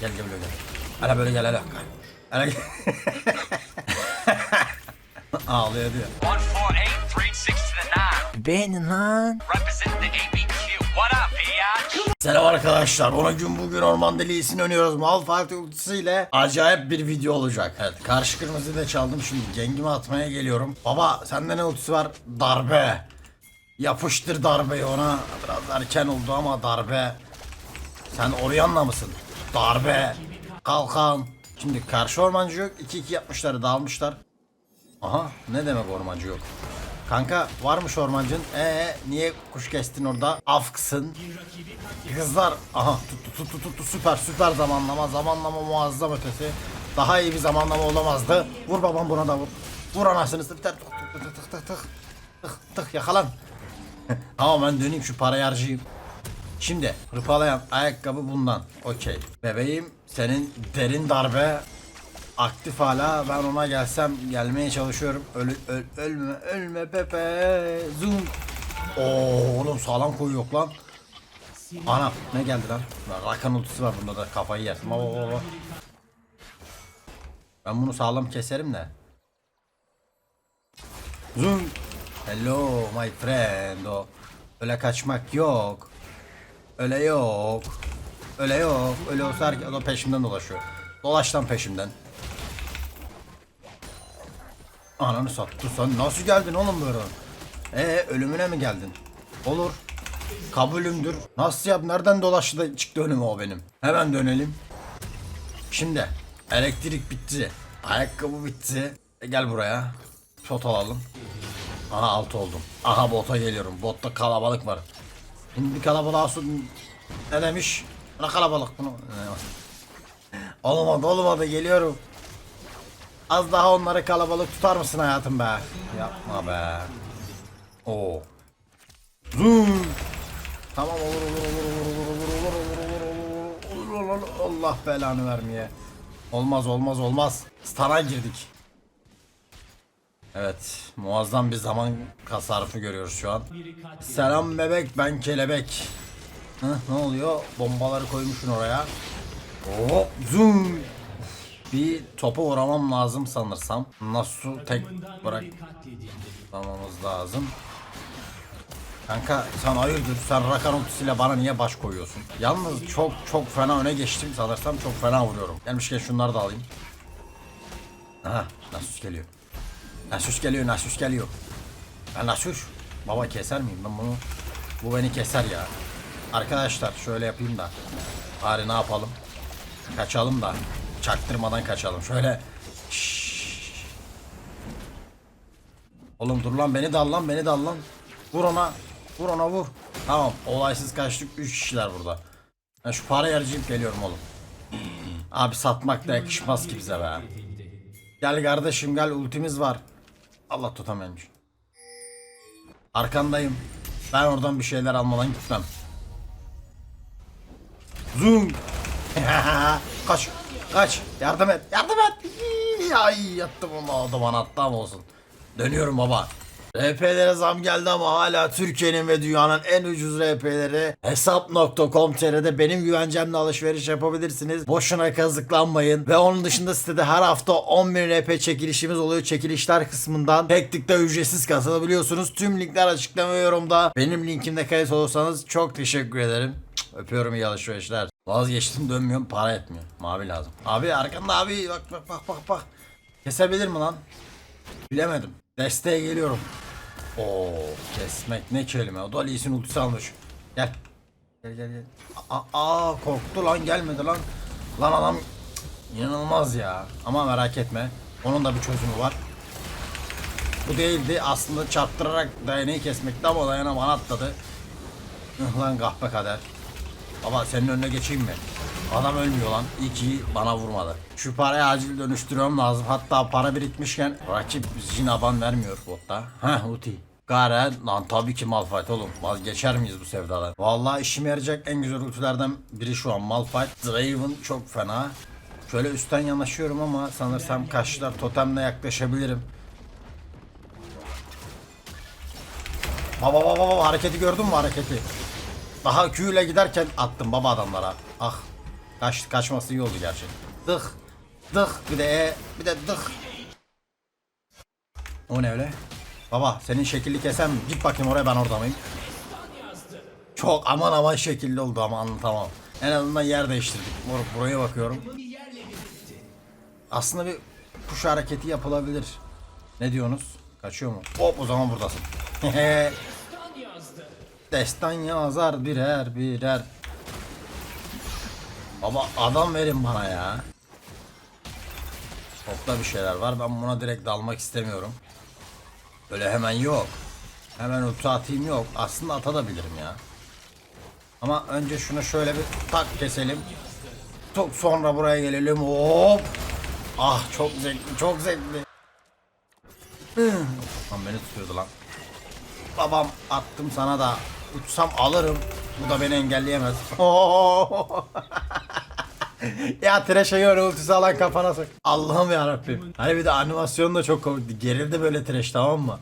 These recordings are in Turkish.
Gel gel böyle gel. Hele böyle gel hele. Hele gel. Ağlıyor diyor. 148, 36 to the 9. Beğenin lan. Selam arkadaşlar. Ona gün bugün Orman Delisi'ni oynuyoruz. Malphite ultisiyle acayip bir video olacak. Evet karşı kırmızıyı da çaldım şimdi. Gengimi atmaya geliyorum. Baba sende ne ultisi var? Darbe. Yapıştır darbeyi ona. Biraz erken oldu ama darbe. Sen Orion'la mısın? Darbe. Kalkan. Şimdi karşı ormancı yok. 2-2 yapmışlar dağılmışlar. Aha ne demek ormancı yok. Kanka varmış ormancın. Ee niye kuş kestin orada? Afksın. Kızlar. Aha tuttu tuttu tuttu süper süper zamanlama. Zamanlama muazzam ötesi. Daha iyi bir zamanlama olamazdı. Vur babam buna da vur. Vur anasını biter. Tık tık tık tık tık. Tık tık yakalan. tamam ben döneyim şu parayı harcayayım. Şimdi hırpalayan ayakkabı bundan. Okey. Bebeğim senin derin darbe aktif hala. Ben ona gelsem gelmeye çalışıyorum. Ölü, öl, ölme ölme Pepe. Zoom. Oo oğlum sağlam koyu yok lan. Ana ne geldi lan? Rakan ultisi var bunda da kafayı. Baba baba. Ben bunu sağlam keserim de. Zoom. Hello my friend. O. Öyle kaçmak yok. Öyle yok. Öyle yok. Öyle olsa herkes o da peşimden dolaşıyor. Dolaş lan peşimden. Ananı sattı. Sen nasıl geldin oğlum böyle? Ee ölümüne mi geldin? Olur. Kabulümdür. Nasıl yap? Nereden dolaştı da çıktı önüme o benim? Hemen dönelim. Şimdi elektrik bitti. Ayakkabı bitti. E, gel buraya. Shot alalım. Aha alt oldum. Aha bota geliyorum. Botta kalabalık var. Bir kalabalığa su... Ne demiş? Ne kalabalık bunu? olmadı olmadı geliyorum. Az daha onları kalabalık tutar mısın hayatım be? Yapma be. Oo. Zoom. Tamam olur olur olur olur olur olur olur olur olur olur olur Allah belanı vermeye. Olmaz olmaz olmaz. Stana girdik. Evet, muazzam bir zaman tasarrufu görüyoruz şu an. Selam bebek, ben kelebek. Hah, ne oluyor? Bombaları koymuşsun oraya. Hop, zoom. Bir topa uğramam lazım sanırsam. Nasıl tek bırak Tamamız lazım. Kanka sen hayırdır sen Rakan ultisiyle bana niye baş koyuyorsun? Yalnız çok çok fena öne geçtim sanırsam çok fena vuruyorum. Gelmişken şunları da alayım. Aha Nasus geliyor. Nasus geliyor Nasus geliyor. Ben Nasus. Baba keser miyim ben bunu? Bu beni keser ya. Arkadaşlar şöyle yapayım da. Bari ne yapalım? Kaçalım da. Çaktırmadan kaçalım. Şöyle. Şşş. Oğlum dur lan beni de al lan beni de al lan. Vur ona. Vur ona vur. Tamam olaysız kaçtık 3 kişiler burada. Ben şu parayı harcayıp geliyorum oğlum. Abi satmak da yakışmaz ki bize be. Gel kardeşim gel ultimiz var. Allah tutamaymış. Arkandayım. Ben oradan bir şeyler almadan gitmem. Zoom. kaç. Kaç. Yardım et. Yardım et. Ay yattım ama o attı ama olsun. Dönüyorum baba. RP'lere zam geldi ama hala Türkiye'nin ve dünyanın en ucuz RP'leri hesap.com.tr'de benim güvencemle alışveriş yapabilirsiniz. Boşuna kazıklanmayın. Ve onun dışında sitede her hafta 10.000 RP çekilişimiz oluyor. Çekilişler kısmından tek tıkta ücretsiz katılabiliyorsunuz. Tüm linkler açıklama ve yorumda. Benim linkimde kayıt olursanız çok teşekkür ederim. Öpüyorum iyi alışverişler. Vazgeçtim dönmüyorum para etmiyor. Mavi lazım. Abi arkanda abi bak bak bak bak. Kesebilir mi lan? Bilemedim. Desteğe geliyorum. Oo, kesmek ne kelime. O da Lee'sin ultisi almış. Gel. Gel gel gel. Aa, aa, korktu lan gelmedi lan. Lan adam inanılmaz ya. Ama merak etme. Onun da bir çözümü var. Bu değildi. Aslında çarptırarak dayanayı kesmekti ama dayana bana atladı. Lan kahpe kader. Baba senin önüne geçeyim mi? Adam ölmüyor lan. İyi ki bana vurmadı. Şu parayı acil dönüştürmem lazım. Hatta para birikmişken rakip Jin aban vermiyor botta. Heh Uti. Garen lan tabii ki Malphite oğlum. Vazgeçer miyiz bu sevdadan? Vallahi işime yarayacak en güzel ultilerden biri şu an Malphite. Draven çok fena. Şöyle üstten yanaşıyorum ama sanırsam karşılar totemle yaklaşabilirim. Baba baba baba hareketi gördün mü hareketi? Daha Q ile giderken attım baba adamlara. Ah. Kaç, kaçması iyi oldu gerçi. Dık. Dık. Bir de e. Bir de dık. O ne öyle? Baba senin şekilli kesem git bakayım oraya ben orada mıyım? Çok aman aman şekilli oldu ama anlatamam. En azından yer değiştirdik. Moruk buraya bakıyorum. Aslında bir kuş hareketi yapılabilir. Ne diyorsunuz? Kaçıyor mu? Hop o zaman buradasın. Destan yazar birer birer. Baba adam verin bana ya. Topta bir şeyler var. Ben buna direkt dalmak istemiyorum. Öyle hemen yok. Hemen ulti atayım yok. Aslında atabilirim ya. Ama önce şunu şöyle bir tak keselim. Çok sonra buraya gelelim. Hop. Ah çok zevkli, çok zevkli. Lan beni tutuyordu lan. Babam attım sana da uçsam alırım. Bu da beni engelleyemez. ya Thresh'e göre ultisi alan kafana sok. Allah'ım ya Rabbim. Hani bir de animasyon da çok komikti. Gerildi böyle Thresh tamam mı?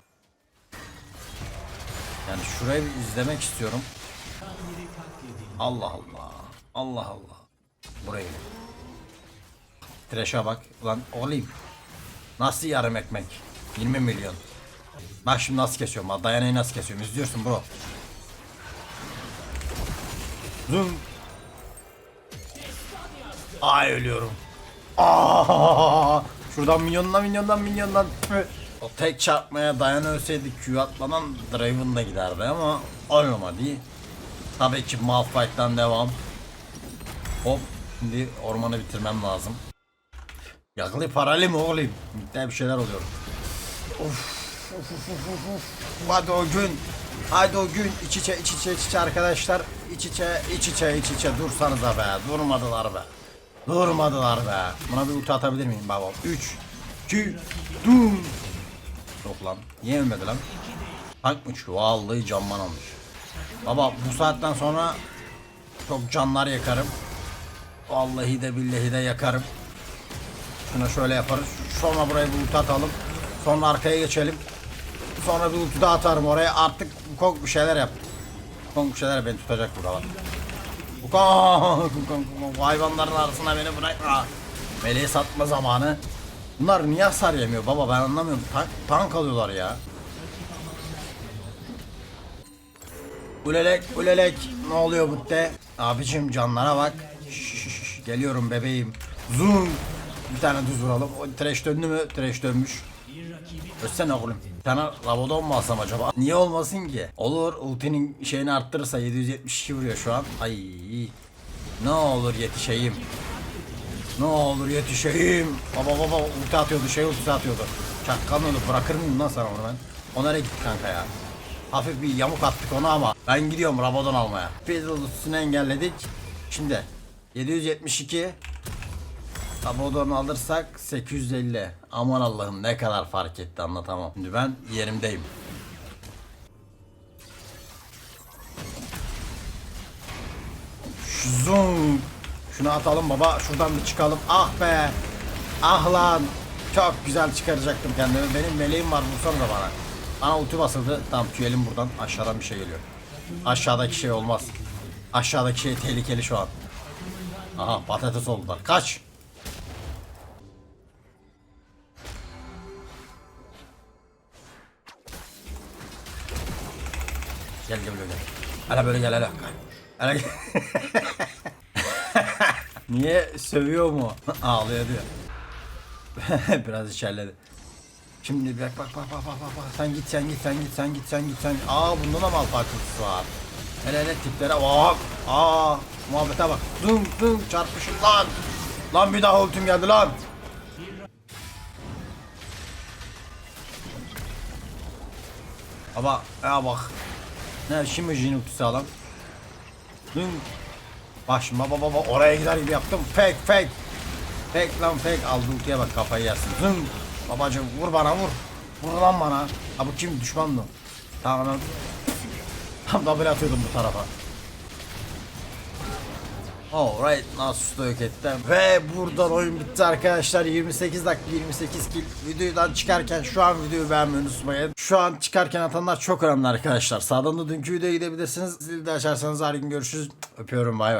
Yani şurayı bir izlemek istiyorum. Allah Allah. Allah Allah. Burayı. Thresh'e bak. Ulan olayım. Nasıl yarım ekmek? 20 milyon. Bak şimdi nasıl kesiyorum. Dayanayı nasıl kesiyorum. İzliyorsun bro. Zoom. Ay ölüyorum. Aa, şuradan milyondan milyondan. Tüh. O tek çarpmaya dayan ölseydi Q atmadan Draven da giderdi ama olmadı. Tabii ki Malphite'dan devam. Hop. Şimdi ormanı bitirmem lazım. Yaklı paralı mı oğlum? Bir bir şeyler oluyor. Hadi o gün. Hadi o gün iç içe iç içe iç içe arkadaşlar. İç içe iç içe iç içe dursanıza be. Durmadılar be. Durmadılar be. Buna bir ulti atabilir miyim babam? 3 2 dur. Yok lan. Niye ölmedi lan? Tankmış. Vallahi canman olmuş. Baba bu saatten sonra çok canlar yakarım. Vallahi de billahi de yakarım. Şuna şöyle yaparız. Sonra buraya bir ulti atalım. Sonra arkaya geçelim. Sonra bir ulti daha atarım oraya. Artık Kong bir şeyler yap. Kong bir şeyler beni tutacak burada bak. Kong, bu Kong, bu hayvanların arasına beni bırakma. Meleği satma zamanı. Bunlar niye hasar yemiyor baba ben anlamıyorum. Tank, tank alıyorlar ya. Ulelek ulelek ne oluyor bu de? Abicim canlara bak. Şşş, geliyorum bebeğim. Zoom. Bir tane düz vuralım. O trash döndü mü? Trash dönmüş. Ölsene oğlum. Tane Rabadon mu alsam acaba? Niye olmasın ki? Olur ultinin şeyini arttırırsa 772 vuruyor şu an. Ay. Ne olur yetişeyim. Ne olur yetişeyim. Baba baba ulti atıyordu şey ulti atıyordu. Çakkan onu bırakır mıyım lan sana onu ben? O nereye gitti kanka ya? Hafif bir yamuk attık ona ama ben gidiyorum Rabadon almaya. Fiddle ultisini engelledik. Şimdi 772 Rabadon alırsak 850. Aman Allah'ım ne kadar fark etti anlatamam. Şimdi ben yerimdeyim. Zoom. Şunu atalım baba. Şuradan bir çıkalım. Ah be. Ah lan. Çok güzel çıkaracaktım kendimi. Benim meleğim var. Vursana da bana. Bana ulti basıldı. Tamam tüyelim buradan. Aşağıdan bir şey geliyor. Aşağıdaki şey olmaz. Aşağıdaki şey tehlikeli şu an. Aha patates oldular. Kaç. Gel gel böyle gel. Hele böyle gel hele. Hele gel. Niye sövüyor mu? Ağlıyor diyor. Biraz içerledi. Şimdi bak bak bak bak bak bak. Sen git sen git sen git sen git sen git sen. Aa bunda da mal farklısı var. Hele hele tiplere bak. Aa muhabbete bak. Dum dum çarpışın lan. Lan bir daha ultim geldi lan. Ama ya bak. Ne şimdi jin ultisi. Dum. Bak şimdi baba baba oraya gider gibi yaptım. Fake fake. Fake lan fake aldı ultiye bak kafayı yersin. Zın. Babacım vur bana vur. Vur lan bana. Ha bu kim düşman mı? Tamam tam double atıyordum bu tarafa. Alright Nasus'u yok ettim. Ve buradan oyun bitti arkadaşlar. 28 dakika 28 kill. Videodan çıkarken şu an videoyu beğenmeyi unutmayın. Şu an çıkarken atanlar çok önemli arkadaşlar. Sağdan da dünkü videoya gidebilirsiniz. Zili de açarsanız her gün görüşürüz. Öpüyorum bay bay.